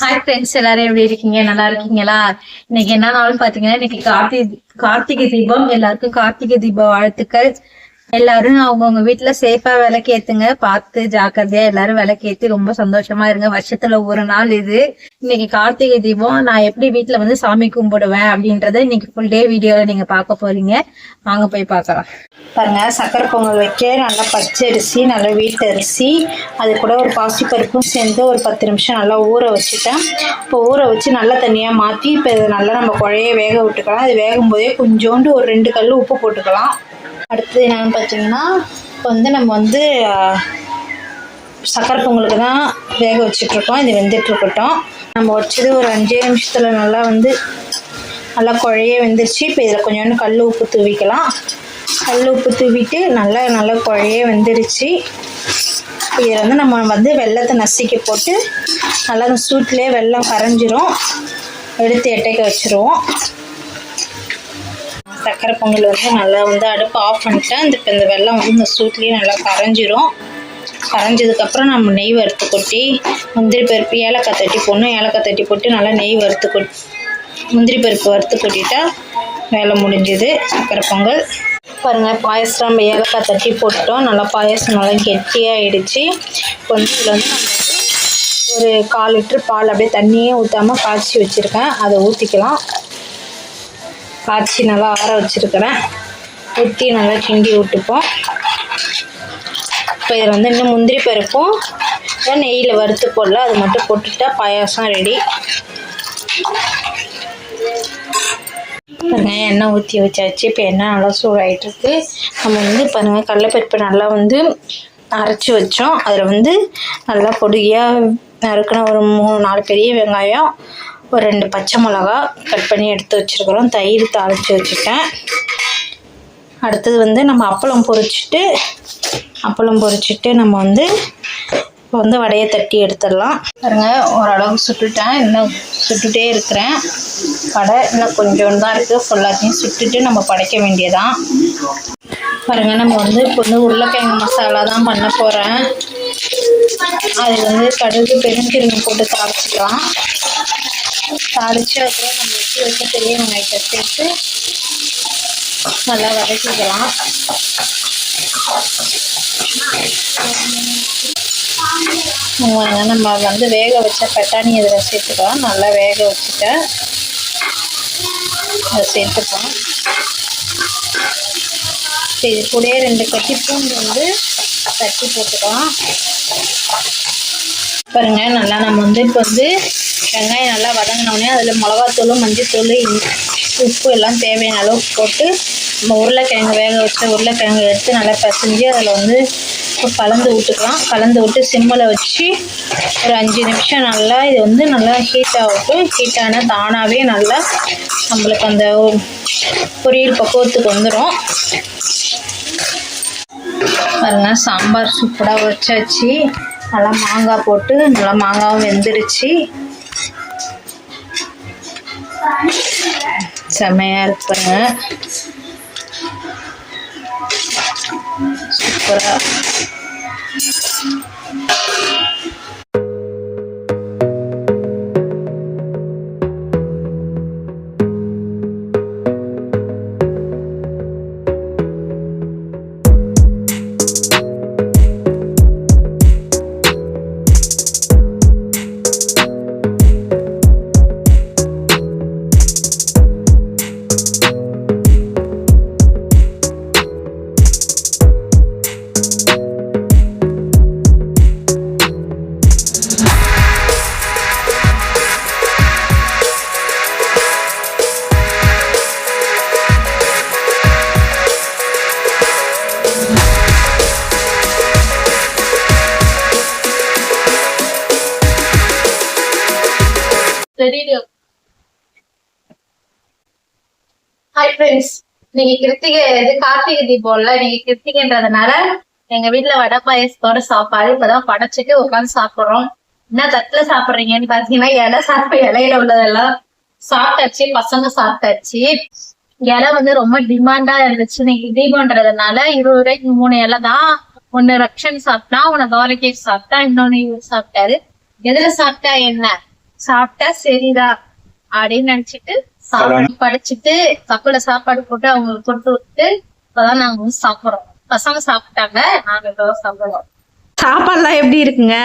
Hi friends எல்லாரும் எப்படி இருக்கீங்க? நல்லா இருக்கீங்களா? இன்னைக்கு என்ன நாள் பாத்தீங்கன்னா இன்னைக்கு கார்த்திகை கார்த்திகை தீபம். எல்லாருக்கும் கார்த்திகை தீப வாழ்த்துக்கள். எல்லாரும் அவங்கவுங்க வீட்டுல சேஃபா விளக்கேத்துங்க. பார்த்து ஜாக்கிரதையா எல்லாரும் விளக்கேத்தி ரொம்ப சந்தோஷமா இருங்க. வருஷத்துல ஒரு நாள் இது. இன்னைக்கு கார்த்திகை தீபம். நான் எப்படி வீட்டுல வந்து சாமி கும்பிடுவேன் அப்படின்றத இன்னைக்கு ஃபுல் டே வீடியோல நீங்க பார்க்க போறீங்க. வாங்க போய் பார்க்கலாம். பாருங்க சக்கரை பொங்கல் வைக்க நல்லா பச்சரிசி நல்லா வீட்டு அரிசி அது கூட ஒரு பாசிப்பருப்பும் சேர்ந்து ஒரு பத்து நிமிஷம் நல்லா ஊற வச்சுட்டேன். இப்போ ஊற வச்சு நல்லா தண்ணியாக மாற்றி இப்போ இதை நல்லா நம்ம குழைய வேக விட்டுக்கலாம். அது வேகும் போதே கொஞ்சோண்டு ஒரு ரெண்டு கல் உப்பு போட்டுக்கலாம். அடுத்தது என்னென்னு பார்த்தீங்கன்னா இப்போ வந்து நம்ம வந்து சக்கரை பொங்கலுக்கு தான் வேக வச்சுட்ருக்கோம். இது வெந்துட்டுருக்கட்டும் நம்ம வச்சது ஒரு அஞ்சே நிமிஷத்தில் நல்லா வந்து நல்லா குழைய வெந்துருச்சு. இப்போ இதில் கொஞ்சோண்டு கல் உப்பு தூவிக்கலாம். கல் உப்பு தூவிட்டு நல்லா நல்லா குழைய வெந்துருச்சு. இதில் வந்து நம்ம வந்து வெள்ளத்தை நசுக்கி போட்டு நல்லா அந்த சூட்லேயே வெள்ளம் கரைஞ்சிரும். எடுத்து எட்டைக்க வச்சுருவோம். சக்கரை பொங்கல் வந்து நல்லா வந்து அடுப்பு ஆஃப் பண்ணிட்டேன். இந்த இப்போ இந்த வெள்ளம் வந்து இந்த சூட்லேயே நல்லா கரைஞ்சிரும். கரைஞ்சதுக்கப்புறம் நம்ம நெய் வறுத்து கொட்டி முந்திரி பருப்பு ஏலக்காய் தட்டி போடணும். ஏலக்காய் தட்டி போட்டு நல்லா நெய் வறுத்து கொட் முந்திரி பருப்பு வறுத்து கொட்டிட்டா வேலை முடிஞ்சுது. சர்க்கரை பொங்கல். பாருங்கள் பாயசம் நம்ம ஏலக்காய் தட்டி போட்டுட்டோம். நல்லா பாயசம் நல்லா கெட்டியாகிடுச்சு இப்போ வந்து இதில் வந்து நம்ம ஒரு கால் லிட்ரு பால் அப்படியே தண்ணியே ஊற்றாமல் காய்ச்சி வச்சுருக்கேன். அதை ஊற்றிக்கலாம் காய்ச்சி நல்லா ஆற வச்சுருக்கிறேன். ஊற்றி நல்லா கிண்டி விட்டுப்போம். இப்போ இதில் வந்து இன்னும் முந்திரி பருப்பும் நெய்யில் வறுத்து போடல அது மட்டும் போட்டுட்டா பாயாசம் ரெடி பாருங்கள் எண்ணெய் ஊற்றி வச்சாச்சு. இப்போ எண்ணெய் நல்லா சூடாகிட்டுருக்கு நம்ம வந்து பாருங்கள் கடலைப்பருப்பு நல்லா வந்து அரைச்சி வச்சோம். அதில் வந்து நல்லா பொடியாக நறுக்கின ஒரு மூணு நாலு பெரிய வெங்காயம் ஒரு ரெண்டு பச்சை மிளகா கட் பண்ணி எடுத்து வச்சுருக்குறோம். தயிர் தாளித்து வச்சுட்டேன். அடுத்தது வந்து நம்ம அப்பளம் பொரிச்சிட்டு அப்பளம் பொரிச்சிட்டு நம்ம வந்து இப்போ வந்து வடையை தட்டி எடுத்துடலாம். பாருங்க ஓரளவுக்கு சுட்டுட்டேன். இன்னும் சுட்டுட்டே இருக்கிறேன். வடை இன்னும் கொஞ்சோண்டு தான் இருக்குது ஃபுல்லாத்தையும் சுட்டுட்டு நம்ம படைக்க வேண்டியதான் பாருங்க நம்ம வந்து இப்போ வந்து உருளைக்கிழங்கு மசாலா தான் பண்ண போகிறேன் அது வந்து கடுகு பெருஞ்சீரகம் போட்டு தாளிச்சிக்கலாம். தாளித்து அப்புறம் நம்ம வச்சு வச்ச பெரிய வெங்காயத்தை சேர்த்து நல்லா வதக்கிக்கலாம். நம்ம வந்து வேக வச்ச பட்டாணி இதில் சேர்த்துக்கலாம். நல்லா வேக வச்சுட்டேன் அதை சேர்த்துப்போம் சரி, இது கூடயே ரெண்டு கட்டி பூண்டு வந்து தட்டி போட்டுக்கலாம். பாருங்க நல்லா நம்ம வந்து இப்போ வந்து வெங்காயம் நல்லா வதங்கினோடனே அதில் மிளகாத்தூள் மஞ்சத்தூள் உப்பு எல்லாம் தேவையான அளவுக்கு போட்டு நம்ம உருளைக்கிழங்கு வேக வச்ச உருளைக்கிழங்கு எடுத்து நல்லா பசைஞ்சு அதில் வந்து கலந்து விட்டுக்கலாம் கலந்து விட்டு சிம்மில் வச்சு ஒரு அஞ்சு நிமிஷம் நல்லா இது வந்து நல்லா ஹீட் ஆகட்டும் ஹீட் ஆனால் தானாகவே நல்லா நம்மளுக்கு அந்த பொரியல் பக்குவத்துக்கு வந்துடும் பாருங்க சாம்பார் சூப்பராக வச்சாச்சு. நல்லா மாங்காய் போட்டு நல்லா மாங்காவும் வெந்துடுச்சு செம்மையா இருக்கு பாருங்க நீங்க கிருத்திகை இது கார்த்திகை தீபம்ல நீங்க கிருத்திகைன்றதுனால எங்க வீட்டுல வடை பாயசத்தோட சாப்பாடு இப்பதான் படைச்சிட்டு உட்காந்து சாப்பிடுறோம். என்ன தட்டுல சாப்பிடுறீங்கன்னு பாத்தீங்கன்னா இலை சாப்பிட இலையில உள்ளதெல்லாம் சாப்பிட்டாச்சு பசங்க சாப்பிட்டாச்சு. இலை வந்து ரொம்ப டிமாண்டா இருந்துச்சு. இன்னைக்கு தீபம்ன்றதுனால இருபது ரூபாய்க்கு மூணு இலை தான். ஒன்னு ரக்ஷன் சாப்பிட்டா உன கௌரகேஷ் சாப்பிட்டா இன்னொன்னு இவர் சாப்பிட்டாரு. எதுல சாப்பிட்டா என்ன? சாப்பிட்டா சரிதா அப்படின்னு நினைச்சிட்டு சாப்பாடு படிச்சுட்டு கப்பல சாப்பாடு போட்டு அவங்களுக்கு கொடுத்து விட்டு இப்பதான் நாங்க வந்து சாப்பிடுறோம். பசங்க சாப்பிட்டாங்க நாங்க இப்பதான் சாப்பிடுறோம். சாப்பாடுலாம் எப்படி இருக்குங்க?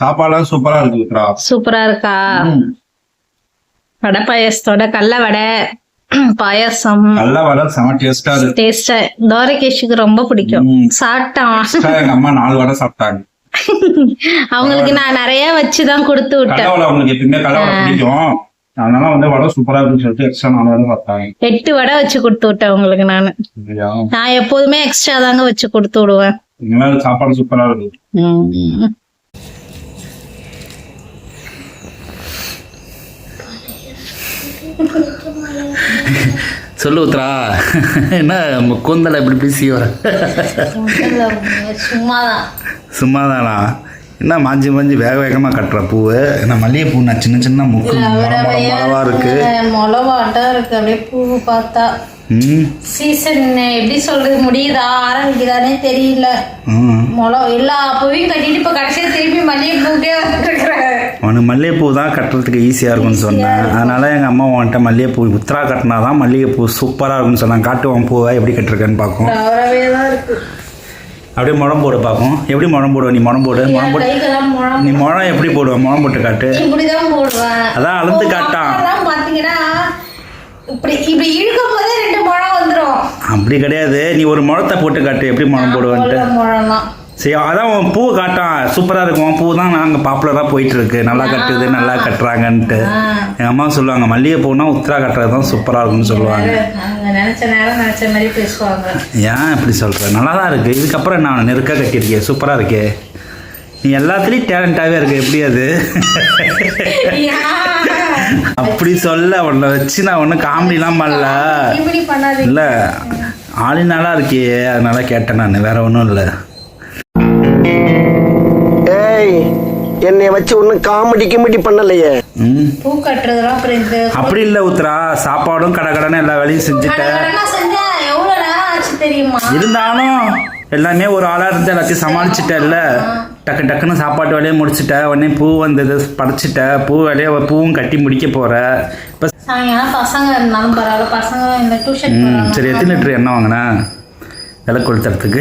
சாப்பாடுலாம் சூப்பரா இருக்கு உத்ரா சூப்பரா இருக்கா. வடை பாயாசத்தோட கடல வடை பாயாசம். நல்ல வடை செம டேஸ்டா இருக்கு. டேஸ்டா தோரகேஷுக்கு ரொம்ப பிடிக்கும். சாப்பிட்டான் எங்க அம்மா நாலு வடை சாப்பிட்டாங்க. அவங்களுக்கு நான் நிறைய வச்சுதான் கொடுத்து விட்டேன். அவங்களுக்கு எப்பயுமே கடலை வடை பிடிக்கும். அதனால வந்து வடை சூப்பரா இருக்குன்னு சொல்லிட்டு எக்ஸ்ட்ரா நாலு வடை சாப்பிட்டாங்க எட்டு வடை வச்சு கொடுத்து விட்டேன் உங்களுக்கு நானு? நான் எப்போதுமே எக்ஸ்ட்ரா தாங்க வச்சு கொடுத்து விடுவேன். இனிமேல் சாப்பாடு சூப்பரா இருக்கு சொல்லு உத்ரா என்ன கூந்தல இப்படி பிசி வர? சும்மாதான். சும்மாதானா? என்ன மாஞ்சி மாஞ்சி வேக வேகமா கட்டுற பூவு? என்ன மல்லிகைப்பூ நான் சின்ன சின்ன முக்கு மொளவா இருக்கு. மொளவாட்டம் இருக்கு. அப்படியே பூ பார்த்தா. சீசன் எப்படி சொல்றது முடியுதா? ஆரம்பிக்குதானே தெரியல. மொள எல்லா பூவையும் கட்டிட்டு இப்ப கடைசியா திருப்பி மல்லிகை பூக்கே வந்துருக்குறாங்க உனக்கு மல்லிகைப்பூ தான் கட்டுறதுக்கு ஈஸியாக இருக்கும்னு சொன்னேன். அதனால எங்கள் அம்மா உன்கிட்ட மல்லிகைப்பூ உத்தரா கட்டினா தான் மல்லிகைப்பூ சூப்பராக இருக்கும்னு சொன்னாங்க. காட்டுவான் பூவை எப்படி கட்டிருக்கேன்னு பார்க்கும் அப்படியே முழம் போடு பார்க்கும் எப்படி முழம் போடுவ? நீ முழம் போடு. முழம் போட்டு நீ முழம் எப்படி போடுவ? முழம் போட்டு காட்டு. அதான் அளந்து காட்டான். அப்படி கிடையாது. நீ ஒரு முழத்தை போட்டு காட்டு. எப்படி முழம் போடுவேன்ட்டு. சரி அதான் பூ காட்டான் சூப்பராக இருக்கும். பூ தான் நாங்கள் பாப்புலராக போயிட்டு இருக்கு நல்லா கட்டுது நல்லா கட்டுறாங்கன்ட்டு. எங்கள் அம்மா சொல்லுவாங்க மல்லிகை பூனா உத்தரா கட்டுறது தான் சூப்பராக இருக்கும்னு சொல்லுவாங்க. நினைச்ச நேரம் நினைச்ச மாதிரி பேசுவாங்க. ஏன் இப்படி சொல்கிற நல்லா தான் இருக்குது இதுக்கப்புறம் நான் நெருக்க கட்டியிருக்கேன் சூப்பராக இருக்கே. நீ எல்லாத்துலேயும் டேலண்டாகவே இருக்கு. எப்படி அது? அப்படி சொல்ல உன்னை வச்சு நான் ஒன்றும் காமெடிலாம் பண்ணல. இல்லை ஆளி நல்லா இருக்கியே. அதனால கேட்டேன் நான். வேற ஒன்றும் இல்லை. என்னைய வச்சு ஒன்னும் காமெடி கிமெடி பண்ணலையே. ம். பூ கட்டுறதெல்லாம் அப்புறம் இந்த அப்படி இல்லை உத்ரா சாப்பாடும் கடை கடைன்னு எல்லா வேலையும் செஞ்சுட்டேன் கடகடனா செஞ்சா எவ்வளவு நேரம் ஆச்சு தெரியுமா? இருந்தாலும் எல்லாமே ஒரு ஆளாக இருந்து எல்லாத்தையும் சமாளிச்சிட்டேல்ல டக்கு டக்குன்னு சாப்பாட்டு வேலையை முடிச்சிட்ட. உடனே பூ வந்தது படைச்சிட்ட. பூ வேலையை பூவும் கட்டி முடிக்க போற. இப்போ சாயங்காலம் பசங்க இருந்தாலும் பரவாயில்ல. பசங்க இந்த டியூஷன் ம் சரி எத்தனை லிட்டர் எண்ணெய் வாங்கினேன் விலை கொளுத்துறதுக்கு.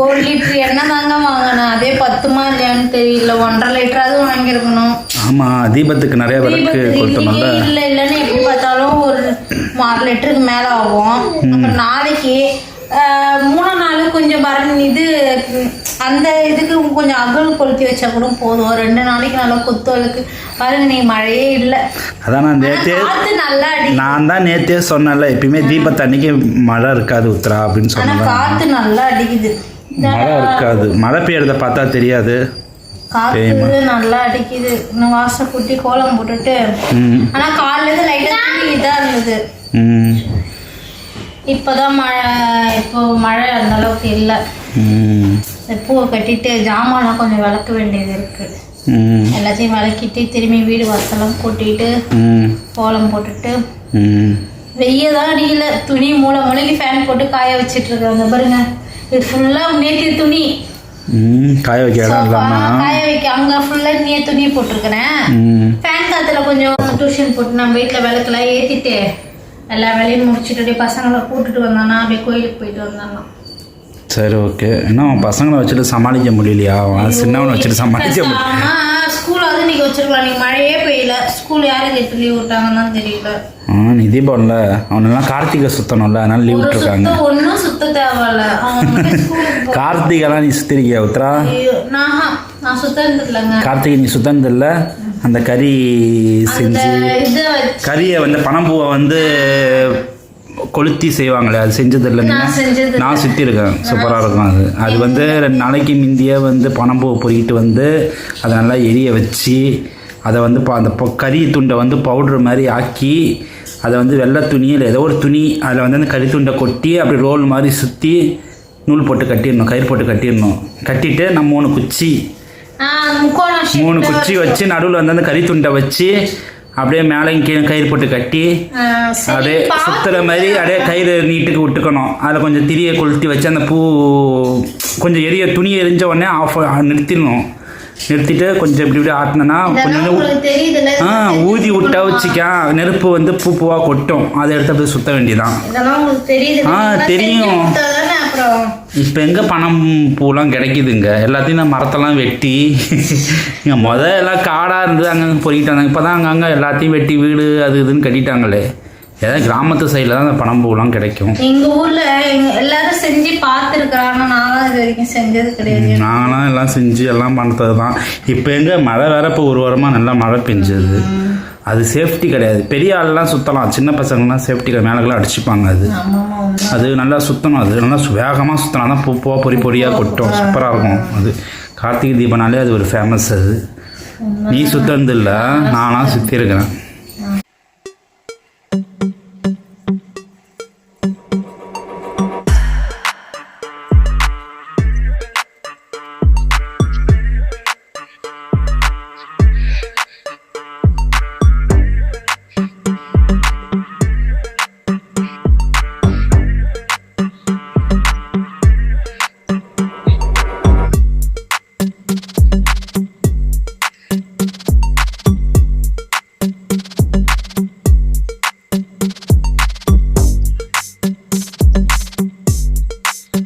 ஒரு லிட்டர் எண்ணெய் தாங்க வாங்கினேன். அதே பத்துமா இல்லையான்னு தெரியல. ஒன்றரை லிட்டராவது வாங்கியிருக்கணும். ஆமாம் தீபத்துக்கு நிறைய விளக்கு கொளுத்தணும்ல இல்ல இல்லன்னு எப்படி பார்த்தாலும் ஒரு ஆறு லிட்டருக்கு மேல ஆகும். அப்புறம் நாளைக்கு மூணு நாள் கொஞ்சம் பரண் இது அந்த இதுக்கு கொஞ்சம் அகல் கொளுத்தி வச்சா கூட போதும். ரெண்டு நாளைக்கு நல்லா குத்துவலுக்கு பாருங்க நீ மழையே இல்லை. அதான் நான் நேற்றே நல்லா நான் தான் நேற்றே சொன்னேன்ல எப்பயுமே தீபத்து அன்னைக்கு மழை இருக்காது உத்ரா அப்படின்னு சொன்னேன் காத்து நல்லா அடிக்குது. மழை இருக்காது. மழை பெய்யறத பார்த்தா தெரியாது. காத்து நல்லா அடிக்குது. இன்னும் வாசல் கூட்டி கோலம் போட்டுட்டு. ஆனா காலையில இருந்து லைட்டா இதா இருந்தது. இப்போதான் மழை இப்போ மழை அந்த அளவுக்கு இல்லை. பூவை கட்டிட்டு ஜாமான்லாம் கொஞ்சம் விளக்க வேண்டியது இருக்கு. எல்லாத்தையும் விளக்கிட்டு திரும்பி வீடு வாசலாம் கூட்டிட்டு கோலம் போட்டுட்டு ம். வெய்ய தான் அடிக்கல. துணி மூளை மூளைக்கு ஃபேன் போட்டு காய வச்சிட்டு இருக்காங்க பாருங்க. இது ஃபுல்லா நேற்று துணி. காய வைக்க காய வைக்க அங்க ஃபுல்லா நீ துணி போட்டிருக்கிறேன். ஃபேன் காத்துல கொஞ்சம் டியூஷன் போட்டு நம்ம வீட்டில் விளக்கெல்லாம் ஏத்திட்டு எல்லா வேலையும் முடிச்சுட்டு அப்படியே பசங்களை கூட்டிட்டு வந்தானா அப்படியே கோயிலுக்கு போயிட்டு வந்தானா சரி ஓகே என்ன அவன் பசங்களை வச்சுட்டு சமாளிக்க முடியலையா? அவன் சின்னவனை வச்சுட்டு சமாளிக்க முடியல. ஸ்கூல் அது இன்னைக்கு வச்சிருக்கலாம். நீங்க மழையே பெய்யல. ஸ்கூல் யாருக்கு எப்போ லீவ் விட்டாங்கன்னு தெரியல. ஆ நீ தீபம்ல அவனெல்லாம் கார்த்திகை சுத்தணும்ல. அதனால லீவ் விட்டுருக்காங்க. சுத்தம் ஒன்றும் சுத்த தேவையில்ல. நீ சுத்திருக்கியா உத்ரா நான் சுத்தம் கார்த்திகை நீ சுத்தனதில்ல அந்த கறி செஞ்சு கறியை வந்து பனம்பூவை வந்து கொளுத்தி செய்வாங்களே அது செஞ்சது நான் சுற்றிருக்கேன் சூப்பராக இருக்கும் அது. அது வந்து ரெண்டு நாளைக்கு முந்தியே வந்து பனம்பூவை பொறிக்கிட்டு வந்து அதை நல்லா எரிய வச்சு அதை வந்து அந்த கறி துண்டை வந்து பவுடர் மாதிரி ஆக்கி அதை வந்து வெள்ளை துணி இல்லை ஏதோ ஒரு துணி அதில் வந்து அந்த கறி துண்டை கொட்டி அப்படி ரோல் மாதிரி சுற்றி நூல் போட்டு கட்டிடணும் கயிறு போட்டு கட்டிடணும். கட்டிட்டு நம்ம மூணு குச்சி மூணு குச்சி வச்சு நடுவில் வந்து அந்த கறி துண்டை வச்சு அப்படியே மேலே கீழே கயிறு போட்டு கட்டி அப்படியே சுத்துற மாதிரி அப்படியே கயிறு நீட்டுக்கு விட்டுக்கணும். அதில் கொஞ்சம் திரியை கொளுத்தி வச்சு அந்த பூ கொஞ்சம் எரிய துணி எரிஞ்ச உடனே ஆஃப் நிறுத்திடணும். நிறுத்திட்டு கொஞ்சம் இப்படி இப்படி ஆட்டினா கொஞ்சம் ஆ ஊதி விட்டா வச்சுக்கா நெருப்பு வந்து பூ பூவா கொட்டும். அதை எடுத்து அப்படியே சுத்த வேண்டியதான் ஆ, தெரியும். இப்போ எங்கே பணம் பூலாம் கிடைக்குதுங்க? எல்லாத்தையும் நான் மரத்தெல்லாம் வெட்டி இங்கே முத எல்லாம் காடாக இருந்தது அங்கங்கே பொறிக்கிட்டாங்க இப்போ தான் அங்கங்கே எல்லாத்தையும் வெட்டி வீடு அது இதுன்னு கட்டிட்டாங்களே. ஏதாவது கிராமத்து சைடில் தான் அந்த பணம் பூலாம் கிடைக்கும். எங்க ஊர்ல எல்லாரும் செஞ்சு பார்த்துருக்குறாங்க. நானும் இது வரைக்கும் செஞ்சது கிடையாது. நாங்களாம் எல்லாம் செஞ்சு எல்லாம் பண்ணுறது தான் இப்போ எங்கே மழை வேற இப்போ ஒரு வாரமாக நல்லா மழை பெஞ்சது. அது சேஃப்டி கிடையாது. பெரிய ஆள்லாம் சுற்றலாம் சின்ன பசங்கள்லாம் சேஃப்டி மேலக்கெல்லாம் அடிச்சுப்பாங்க அது. அது நல்லா சுத்தணும். அது நல்லா வேகமாக சுற்றினா தான் பூ பூவா பொறி பொறியாக கொட்டும். சூப்பராக இருக்கும். அது கார்த்திகை தீபனாலே அது ஒரு ஃபேமஸ் அது. நீ சுத்தந்து இல்லை நானாக சுற்றி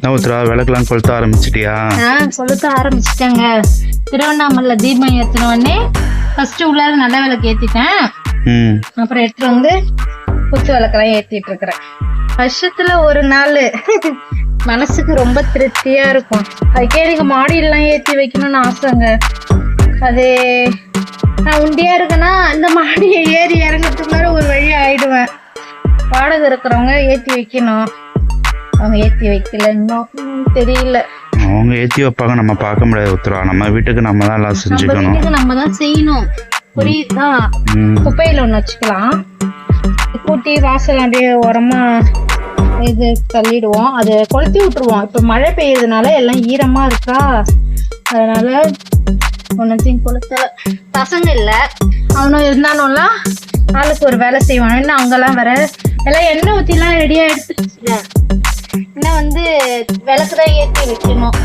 நவுத்ரா விளக்கெல்லாம் கொளுத்த ஆரம்பிச்சிட்டியா? கொளுத்த ஆரம்பிச்சிட்டாங்க. திருவண்ணாமலை தீபம் ஏத்தின உடனே ஃபர்ஸ்ட் உள்ளார நல்ல விளக்கு ஏத்திட்டேன். அப்புறம் எடுத்துட்டு வந்து குத்து விளக்கெல்லாம் ஏத்திட்டு இருக்கிறேன். வருஷத்துல ஒரு நாள். மனசுக்கு ரொம்ப திருப்தியா இருக்கும். அதுக்கே எனக்கு மாடியெல்லாம் ஏத்தி வைக்கணும்னு ஆசைங்க. அது நான் உண்டியா இருக்கேன்னா இந்த மாடியை ஏறி இறங்கிறதுக்குள்ளார ஒரு வழி ஆயிடுவேன். வாடகை இருக்கிறவங்க ஏத்தி வைக்கணும். அவங்க ஏத்தி வைக்கல இன்னும் தெரியல. அவங்க ஏற்றி வைப்பாங்க நம்ம பார்க்க முடியாது உத்தரவா? நம்ம வீட்டுக்கு நம்ம தான் எல்லாம் செஞ்சுக்கணும். வீட்டுக்கு நம்ம தான் செய்யணும். புரியுதா? குப்பையில ஒண்ணு வச்சுக்கலாம். கூட்டி வாசல் அப்படியே உரமா இது தள்ளிடுவோம். அதை கொளுத்தி விட்டுருவோம். இப்ப மழை பெய்யறதுனால எல்லாம் ஈரமா இருக்கா? அதனால ஒன்னத்தையும் கொளுத்தல. பசங்க இல்ல. அவனும் இருந்தானும்லாம் ஆளுக்கு ஒரு வேலை செய்வான். என்ன அங்கெல்லாம் வேற? எல்லாம் எண்ணெய் ஊத்திலாம் ரெடியா எடுத்து வச்சிருக்கேன் இன்னும் வந்து விளக்கு தான் ஏற்றி வைக்கணும்.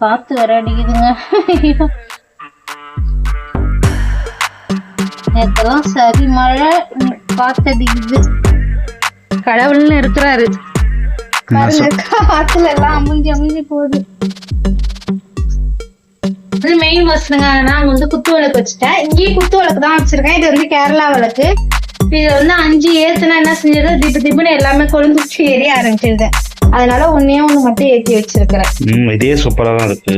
காத்து வர அடிக்குதுங்க நேத்தெல்லாம் சரி மழை காத்து அடிக்குது கடவுள்னு இருக்கிறாரு காத்துல எல்லாம் அமுஞ்சி அமுஞ்சி போகுது. மெயின் பஸ்ஸுங்க நான் வந்து குத்து விளக்கு வச்சுட்டேன். இங்கேயும் குத்து விளக்கு தான் வச்சிருக்கேன். இது வந்து கேரளா விளக்கு. இது வந்து அஞ்சு ஏத்துனா என்ன செஞ்சது திப்பு திப்புன்னு எல்லாமே கொழுந்துச்சு எரிய ஆரம்பிச்சிருது. அதனால ஒன்னே ஒண்ணு மட்டும் ஏத்தி வச்சிருக்கிறேன். ம் இதே சூப்பராக தான் இருக்கு.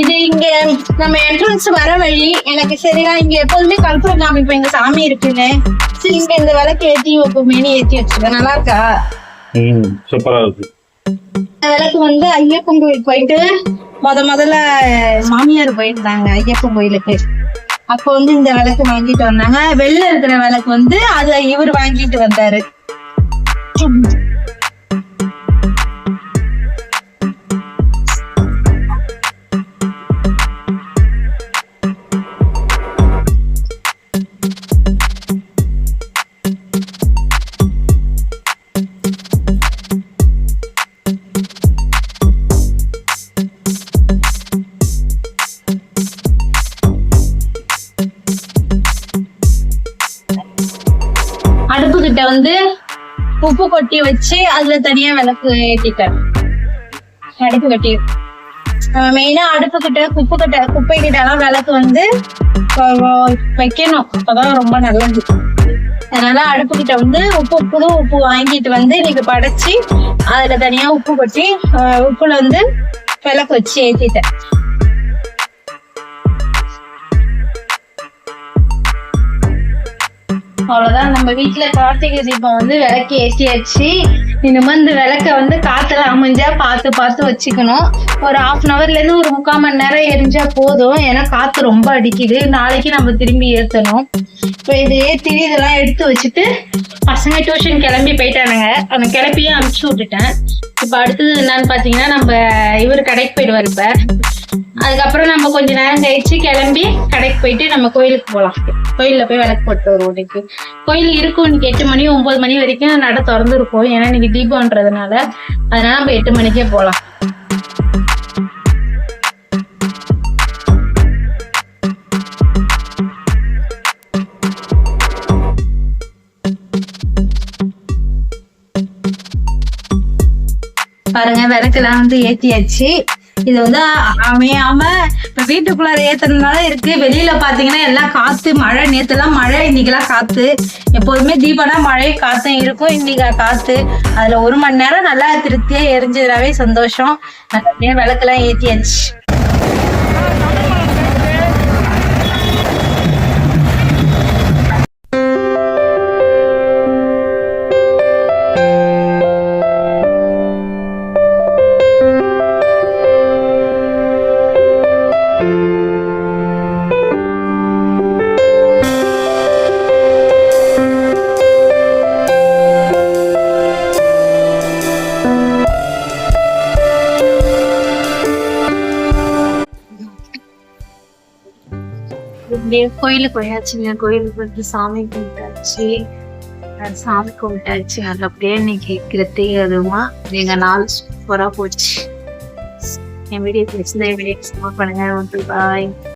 இது இங்க நம்ம என்ட்ரன்ஸ் வர வழி எனக்கு சரியா இங்க எப்போதுமே கற்பூரம் காமிப்போம் எங்க சாமி இருக்குன்னு. சரி இங்க இந்த விளக்கு ஏத்தி வைப்போமேனு ஏத்தி வச்சிருக்கேன். நல்லா இருக்கா? சூப்பரா இருக்கு. இந்த விளக்கு வந்து ஐயப்பன் கோயில் போயிட்டு முத முதல்ல மாமியார் போயிருந்தாங்க ஐயப்பன் கோயிலுக்கு. அப்போ வந்து இந்த விளக்கு வாங்கிட்டு வந்தாங்க. வெளில இருக்கிற விளக்கு வந்து அது இவர் வாங்கிட்டு வந்தாரு. வந்து உப்பு கொட்டி வச்சு அதுல தனியா விளக்கு ஏத்திட்டேன். அடுப்பு கட்டி. மெயினா அடுப்பு கிட்ட குப்பை கிட்ட குப்பை கிட்ட எல்லாம் விளக்கு வந்து வைக்கணும். அப்பதான் ரொம்ப நல்லது. அதனால அடுப்பு கிட்ட வந்து உப்பு புது உப்பு வாங்கிட்டு வந்து இன்னைக்கு படைச்சு அதுல தனியா உப்பு கொட்டி உப்புல வந்து விளக்கு வச்சு ஏத்திட்டேன். அவ்வளவுதான். நம்ம வீட்டுல கார்த்திகை தீபம் வந்து விளக்கு ஏற்றியாச்சு இனிமே இந்த விளக்க வந்து காத்துல அமைஞ்சா பார்த்து பார்த்து வச்சுக்கணும். ஒரு ஹாஃப் அன் அவர்ல இருந்து ஒரு முக்கால் மணி நேரம் எரிஞ்சா போதும். ஏன்னா காத்து ரொம்ப அடிக்குது. நாளைக்கு நம்ம திரும்பி ஏத்தணும். இப்போ இது ஏத்தி இதெல்லாம் எடுத்து வச்சுட்டு பசங்க டியூஷன் கிளம்பி போயிட்டானுங்க. அவனை கிளப்பியும் அனுப்பிச்சு விட்டுட்டேன். இப்போ அடுத்தது என்னன்னு பாத்தீங்கன்னா நம்ம இவர் கடைக்கு போயிடுவார் இப்ப. அதுக்கப்புறம் நம்ம கொஞ்ச நேரம் கழிச்சு கிளம்பி கடைக்கு போயிட்டு நம்ம கோயிலுக்கு போகலாம் கோயில்ல போய் விளக்கு போட்டு வருவோம் இன்னைக்கு. கோயில் இருக்கும் இன்னைக்கு எட்டு மணி ஒன்பது மணி வரைக்கும் நட திறந்து இருக்கும் ஏன்னா இன்னைக்கு தீபம்ன்றதுனால அதனால நம்ம எட்டு மணிக்கே போகலாம் பாருங்க விளக்கெல்லாம் வந்து ஏத்தியாச்சு. இது வந்து அமையாம இப்ப வீட்டுக்குள்ளார ஏத்துறதுனால இருக்கு. வெளியில பாத்தீங்கன்னா எல்லாம் காத்து மழை நேத்து எல்லாம் மழை இன்னைக்கெல்லாம் காத்து. எப்போதுமே தீபம்னா மழை காத்தும் இருக்கும். இன்னைக்கு காத்து. அதுல ஒரு மணி நேரம் நல்லா திருப்தியா எரிஞ்சதுனாவே சந்தோஷம். நல்லபடியா விளக்கெல்லாம் ஏத்தியாச்சு. அப்படியே கோயிலுக்கு போயாச்சுங்க கோயிலுக்கு வந்து சாமி கும்பிட்டாச்சு. சாமி கும்பிட்டாச்சு. நல்லபடியா இன்னைக்கு கிருத்திகை அதுமா. எங்க நாள் சூப்பராக போச்சு. என் வீடியோ பிடிச்சிருந்தா என் வீடியோ சப்போர்ட் பண்ணுங்க. பாய்